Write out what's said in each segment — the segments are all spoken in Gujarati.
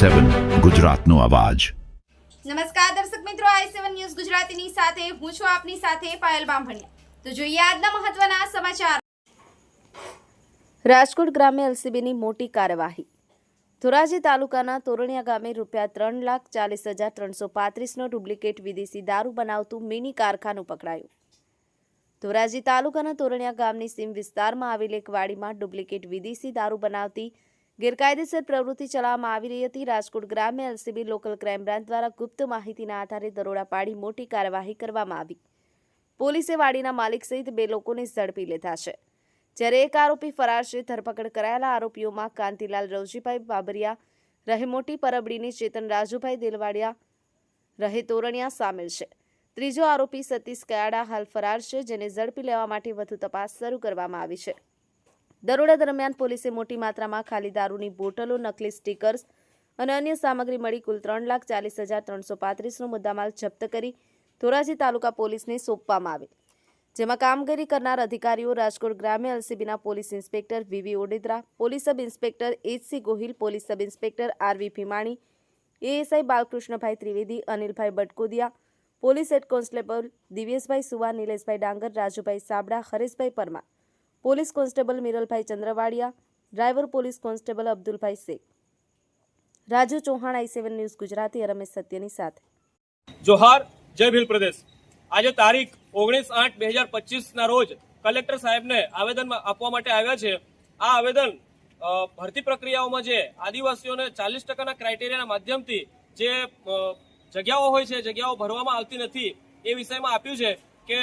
સેવન ગુજરાતનો અવાજ. નમસ્કાર દર્શક મિત્રો આઈ સેવન ન્યૂઝ ગુજરાતીની સાથે હું છું આપની સાથે પાયલ બામભણિયા. તો જોઈએ આજના મહત્વના સમાચાર. રાજકોટ ગ્રામે એલસીબીની મોટી કાર્યવાહી. ધોરાજી તાલુકાના તોરણિયા ગામે રૂપિયા ત્રણ લાખ ચાલીસ હજાર ત્રણસો પાંત્રીસનો ડુપ્લિકેટ વિદેશી દારૂ બનાવતું મિની કારખાનું પકડાયું. ધોરાજી તાલુકાના તોરણિયા ગામની સીમ વિસ્તારમાં આવેલી એક વાડીમાં ડુપ્લિકેટ વિદેશી દારૂ બનાવતી ગેરકાયદેસર પ્રવૃત્તિ ચલાવવામાં આવી રહી હતી. રાજકોટ ગ્રામ્ય એલસીબી લોકલ ક્રાઇમ બ્રાન્ચ દ્વારા ગુપ્ત માહિતીના આધારે દરોડા પાડી મોટી કાર્યવાહી કરવામાં આવી. પોલીસે વાડીના માલિક સહિત બે લોકોને ઝડપી લીધા છે. જ્યારે એક આરોપી ફરાર છે, ધરપકડ કરાયેલા આરોપીઓમાં કાંતિલાલ રવજીભાઈ બાબરિયા રહે મોટી પરબડીની ચેતન રાજુભાઈ દેલવાડિયા રહે તોરણિયા સામેલ છે. ત્રીજો આરોપી સતીશ કયાડા હાલ ફરાર છે, જેને ઝડપી લેવા માટે વધુ તપાસ શરૂ કરવામાં આવી છે. દરોડા દરમિયાન પોલીસે મોટી માત્રામાં ખાલી દારૂની બોટલો, નકલી સ્ટીકર્સ અને અન્ય સામગ્રી મળી કુલ ત્રણ લાખ ચાલીસ હજાર ત્રણસો પાંત્રીસનો મુદ્દામાલ જપ્ત કરી ધોરાજી તાલુકા પોલીસને સોંપવામાં આવેલ. જેમાં કામગીરી કરનાર અધિકારીઓ રાજકોટ ગ્રામ્ય એલસીબીના police inspector VV Odedara, police sub inspector HC Gohil, police sub inspector RV Bhimani, ASI Balkrishnabhai Trivedi, Anilbhai Batkodiya, police head constable Divyeshbhai Suva, Nileshbhai Dangar, Rajubhai Sabda, Hareshbhai Parmar police constable Miralbhai Chandravadiya, driver police constable Abdulbhai Shaikh. Raju Chauhan, I seven news Gujarati, Ramesh સત્યની સાથે. જોહાર, જય ભીલ પ્રદેશ. આજે તારીખ ઓગણીસ આઠ બે હજાર પચીસના રોજ કલેક્ટર સાહેબને આવેદન આપવા માટે આવ્યા છે. આ આવેદન ભરતી પ્રક્રિયાઓમાં જે આદિવાસીઓને ચાલીસ ટકાના ક્રાઇટેરિયાના માધ્યમથી જે જગ્યાઓ હોય છે, જગ્યાઓ ભરવામાં આવતી નથી, એ વિષયમાં આપ્યું છે કે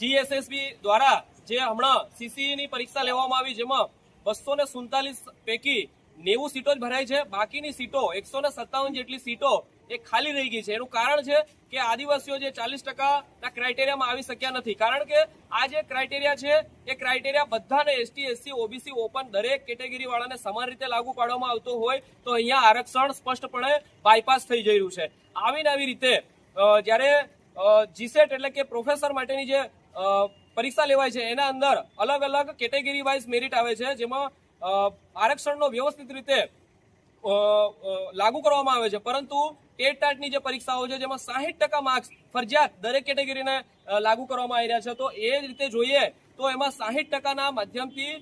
જીએસએસબી દ્વારા જે હમણાં સીસીની પરીક્ષા લેવામાં આવી, જેમાં બસો ને સુડતાલીસ પૈકી નેવું સીટો જ ભરાઈ છે. બાકીની સીટો એકસો ને સત્તાવન જેટલી સીટો એ ખાલી રહી ગઈ છે. એનું કારણ છે કે આદિવાસીઓ જે ચાલીસ ટકાના ક્રાઇટેરિયામાં આવી શક્યા નથી. કારણ કે આ જે ક્રાઇટેરિયા છે, એ ક્રાઇટેરિયા બધાને એસટી, એસસી, ઓબીસી, ઓપન દરેક કેટેગરી વાળાને સમાન રીતે લાગુ પાડવામાં આવતો હોય, તો અહીંયા આરક્ષણ સ્પષ્ટપણે બાયપાસ થઈ જઈ રહ્યું છે. આવીને આવી રીતે જ્યારે જીસેટ એટલે કે પ્રોફેસર માટેની જે પરીક્ષા લેવાય છે. એના અંદર અલગ અલગ કેટેગરી વાઇઝ મેરિટ આવે છે, જેમાં આરક્ષણનો વ્યવસ્થિત રીતે લાગુ કરવામાં આવે છે. પરંતુ ટેટ ટાટની જે પરીક્ષાઓ છે, જેમાં સાહીઠ ટકા માર્ક્સ ફરજિયાત દરેક કેટેગરીને લાગુ કરવામાં આવી રહ્યા છે, તો એ રીતે જોઈએ તો એમાં સાહીઠ ટકાના માધ્યમથી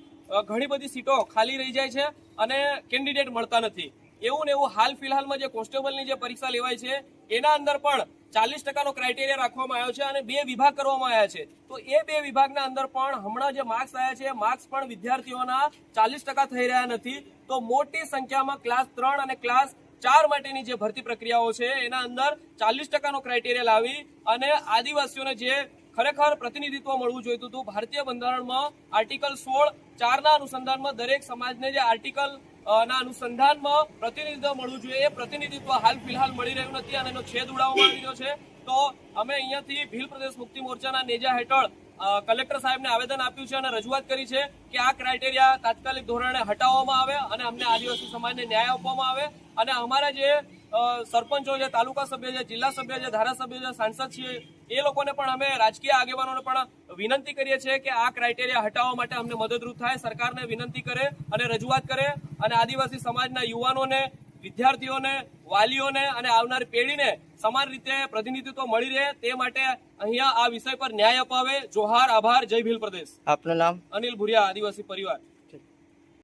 ઘણી બધી સીટો ખાલી રહી જાય છે અને કેન્ડિડેટ મળતા નથી. એવું ને એવું હાલ ફિલહાલમાં જે કોન્સ્ટેબલની જે પરીક્ષા લેવાય છે, એના અંદર પણ ચાલીસ ટકાનો ક્રાઇટેરિયા રાખવામાં આવ્યો છે અને બે વિભાગ કરવામાં આવ્યા છે. તો એ બે વિભાગના અંદર પણ હમણાં જે માર્ક્સ આવ્યા છે માર્ક્સ પણ વિદ્યાર્થીઓના ચાલીસ ટકા થઈ રહ્યા નથી. તો મોટી સંખ્યામાં ક્લાસ ત્રણ અને ક્લાસ ચાર માટેની જે ભરતી પ્રક્રિયાઓ છે, એના અંદર ચાલીસ ટકાનો ક્રાઇટેરિયા લાવી અને આદિવાસીઓને જે ખરેખર પ્રતિનિધિત્વ મળવું જોઈતું હતું. ભારતીય બંધારણમાં આર્ટિકલ સોળ ચારના અનુસંધાનમાં દરેક સમાજને જે આર્ટિકલ ના અનુસંધાનમાં પ્રતિનિધિત્વ મળવું જોઈએ. એ પ્રતિનિધિત્વ હાલ ફિલહાલ મળી રહ્યું નથી અને એનો છેદ ઉડાવવામાં આવી રહ્યો છે. તો અમે અહીંયાથી ભીલ પ્રદેશ મુક્તિ મોરચાના નેજા હેઠળ કલેક્ટર સાહેબને આવેદન આપ્યું છે અને રજૂઆત કરી છે કે આ ક્રાઇટેરિયા તાત્કાલિક ધોરણે હટાવવામાં આવે અને અમને આદિવાસી સમાજને ન્યાય આપવામાં આવે. અને અમારા જે સરપંચો છે તાલુકા સભ્ય છે જિલ્લા સભ્ય છે ધારાસભ્ય છે સાંસદ છે એ લોકોને પણ અમે રાજકીય આગેવાનોને પણ વિનંતી કરીએ છીએ કે આ ક્રાઇટેરિયા હટાવવા માટે અમને મદદરૂપ થાય. સરકારને વિનંતી કરે અને રજૂઆત કરે અને આદિવાસી સમાજના યુવાનોને વિદ્યાર્થીઓને વાલીઓને અને આવનારી પેઢીને સમાન રીતે પ્રતિનિધિત્વ મળી રહે તે માટે અહીંયા આ વિષય પર ન્યાય અપાવે. જોહાર આભાર. જય ભીલ પ્રદેશ. આપનું નામ? અનિલ ભુરિયા આદિવાસી પરિવાર.